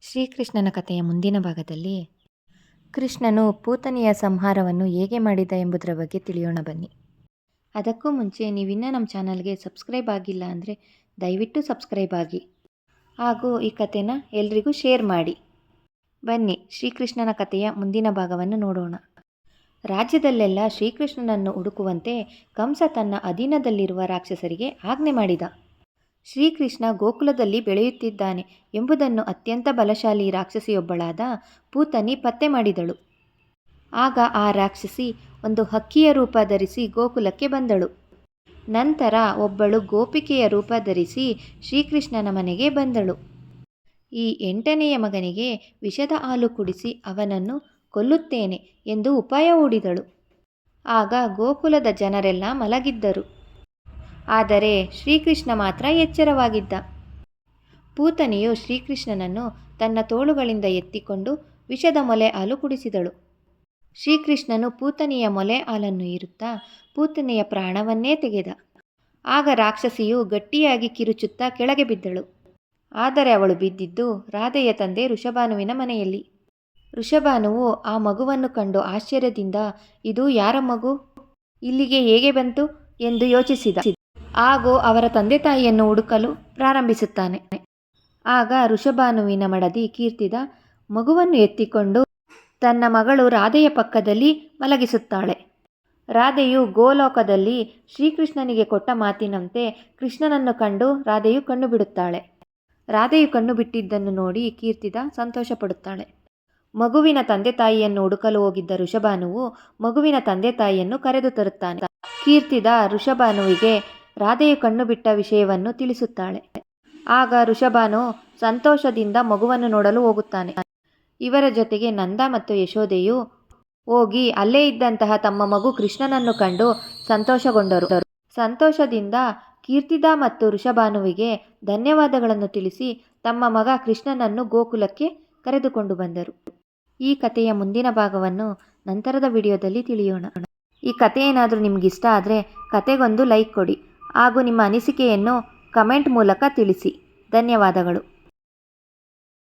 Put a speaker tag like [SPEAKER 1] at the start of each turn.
[SPEAKER 1] ಶ್ರೀಕೃಷ್ಣನ ಕಥೆಯ ಮುಂದಿನ ಭಾಗದಲ್ಲಿ. ಕೃಷ್ಣನು ಪೂತನಿಯ ಸಂಹಾರವನ್ನು ಹೇಗೆ ಮಾಡಿದ ಎಂಬುದರ ಬಗ್ಗೆ ತಿಳಿಯೋಣ ಬನ್ನಿ. ಅದಕ್ಕೂ ಮುಂಚೆ ನೀವಿನ್ನೂ ನಮ್ಮ ಚಾನಲ್ಗೆ ಸಬ್ಸ್ಕ್ರೈಬ್ ಆಗಿಲ್ಲ ಅಂದರೆ ದಯವಿಟ್ಟು ಸಬ್ಸ್ಕ್ರೈಬ್ ಆಗಿ. ಹಾಗೂ ಈ ಕಥೆನ ಎಲ್ರಿಗೂ ಶೇರ್ ಮಾಡಿ. ಬನ್ನಿ ಶ್ರೀಕೃಷ್ಣನ ಕಥೆಯ ಮುಂದಿನ ಭಾಗವನ್ನು ನೋಡೋಣ. ರಾಜ್ಯದಲ್ಲೆಲ್ಲ ಶ್ರೀಕೃಷ್ಣನನ್ನು ಹುಡುಕುವಂತೆ ಕಂಸ ತನ್ನ ಅಧೀನದಲ್ಲಿರುವ ರಾಕ್ಷಸರಿಗೆ ಆಜ್ಞೆ ಮಾಡಿದ. ಶ್ರೀಕೃಷ್ಣ ಗೋಕುಲದಲ್ಲಿ ಬೆಳೆಯುತ್ತಿದ್ದಾನೆ ಎಂಬುದನ್ನು ಅತ್ಯಂತ ಬಲಶಾಲಿ ರಾಕ್ಷಸಿಯೊಬ್ಬಳಾದ ಪೂತನಿ ಪತ್ತೆ ಮಾಡಿದಳು. ಆಗ ಆ ರಾಕ್ಷಸಿ ಒಂದು ಹಕ್ಕಿಯ ರೂಪ ಧರಿಸಿ ಗೋಕುಲಕ್ಕೆ ಬಂದಳು. ನಂತರ ಒಬ್ಬಳು ಗೋಪಿಕೆಯ ರೂಪ ಧರಿಸಿ ಶ್ರೀಕೃಷ್ಣನ ಮನೆಗೆ ಬಂದಳು. ಈ ಎಂಟನೆಯ ಮಗನಿಗೆ ವಿಷದ ಹಾಲು ಕುಡಿಸಿ ಅವನನ್ನು ಕೊಲ್ಲುತ್ತೇನೆ ಎಂದು ಉಪಾಯ ಹೂಡಿದಳು. ಆಗ ಗೋಕುಲದ ಜನರೆಲ್ಲ ಮಲಗಿದ್ದರು. ಆದರೆ ಶ್ರೀಕೃಷ್ಣ ಮಾತ್ರ ಎಚ್ಚರವಾಗಿದ್ದ. ಪೂತನಿಯು ಶ್ರೀಕೃಷ್ಣನನ್ನು ತನ್ನ ತೋಳುಗಳಿಂದ ಎತ್ತಿಕೊಂಡು ವಿಷದ ಮೊಲೆ ಹಾಲು ಕುಡಿಸಿದಳು. ಶ್ರೀಕೃಷ್ಣನು ಪೂತನಿಯ ಮೊಲೆ ಹಾಲನ್ನು ಇರುತ್ತಾ ಪೂತನಿಯ ಪ್ರಾಣವನ್ನೇ ತೆಗೆದ. ಆಗ ರಾಕ್ಷಸಿಯು ಗಟ್ಟಿಯಾಗಿ ಕಿರುಚುತ್ತಾ ಕೆಳಗೆ ಬಿದ್ದಳು. ಆದರೆ ಅವಳು ಬಿದ್ದಿದ್ದು ರಾಧೆಯ ತಂದೆ ಋಷಭಾನುವಿನ ಮನೆಯಲ್ಲಿ. ಋಷಭಾನುವು ಆ ಮಗುವನ್ನು ಕಂಡು ಆಶ್ಚರ್ಯದಿಂದ, ಇದು ಯಾರ ಮಗು? ಇಲ್ಲಿಗೆ ಹೇಗೆ ಬಂತು? ಎಂದು ಯೋಚಿಸಿದ. ಹಾಗೂ ಅವರ ತಂದೆ ತಾಯಿಯನ್ನು ಹುಡುಕಲು ಪ್ರಾರಂಭಿಸುತ್ತಾನೆ. ಆಗ ಋಷಭಾನುವಿನ ಮಡದಿ ಕೀರ್ತಿದ ಮಗುವನ್ನು ಎತ್ತಿಕೊಂಡು ತನ್ನ ಮಗಳು ರಾಧೆಯ ಪಕ್ಕದಲ್ಲಿ ಮಲಗಿಸುತ್ತಾಳೆ. ರಾಧೆಯು ಗೋಲೋಕದಲ್ಲಿ ಶ್ರೀಕೃಷ್ಣನಿಗೆ ಕೊಟ್ಟ ಮಾತಿನಂತೆ ಕೃಷ್ಣನನ್ನು ಕಂಡು ರಾಧೆಯು ಕಣ್ಣು ಬಿಡುತ್ತಾಳೆ ರಾಧೆಯು ಕಣ್ಣು ಬಿಟ್ಟಿದ್ದನ್ನು ನೋಡಿ ಕೀರ್ತಿದ ಸಂತೋಷಪಡುತ್ತಾಳೆ. ಮಗುವಿನ ತಂದೆ ತಾಯಿಯನ್ನು ಹುಡುಕಲು ಹೋಗಿದ್ದ ಋಷಭಾನುವು ಮಗುವಿನ ತಂದೆ ತಾಯಿಯನ್ನು ಕರೆದು ತರುತ್ತಾನೆ. ಕೀರ್ತಿದ ಋಷಭಾನುವಿಗೆ ರಾಧೆಯು ಕಣ್ಣು ಬಿಟ್ಟ ವಿಷಯವನ್ನು ತಿಳಿಸುತ್ತಾಳೆ. ಆಗ ಋಷಭಾನು ಸಂತೋಷದಿಂದ ಮಗುವನ್ನು ನೋಡಲು ಹೋಗುತ್ತಾನೆ. ಇವರ ಜೊತೆಗೆ ನಂದ ಮತ್ತು ಯಶೋದೆಯು ಹೋಗಿ ಅಲ್ಲೇ ಇದ್ದಂತಹ ತಮ್ಮ ಮಗು ಕೃಷ್ಣನನ್ನು ಕಂಡು ಸಂತೋಷಗೊಂಡರು. ಸಂತೋಷದಿಂದ ಕೀರ್ತಿದ ಮತ್ತು ಋಷಭಾನುವಿಗೆ ಧನ್ಯವಾದಗಳನ್ನು ತಿಳಿಸಿ ತಮ್ಮ ಮಗ ಕೃಷ್ಣನನ್ನು ಗೋಕುಲಕ್ಕೆ ಕರೆದುಕೊಂಡು ಬಂದರು. ಈ ಕಥೆಯ ಮುಂದಿನ ಭಾಗವನ್ನು ನಂತರದ ವಿಡಿಯೋದಲ್ಲಿ ತಿಳಿಯೋಣ. ಈ ಕಥೆ ಏನಾದರೂ ನಿಮಗಿಷ್ಟ ಆದರೆ ಕತೆಗೊಂದು ಲೈಕ್ ಕೊಡಿ. ಹಾಗೂ ನಿಮ್ಮ ಅನಿಸಿಕೆಯನ್ನು ಕಮೆಂಟ್ ಮೂಲಕ ತಿಳಿಸಿ. ಧನ್ಯವಾದಗಳು.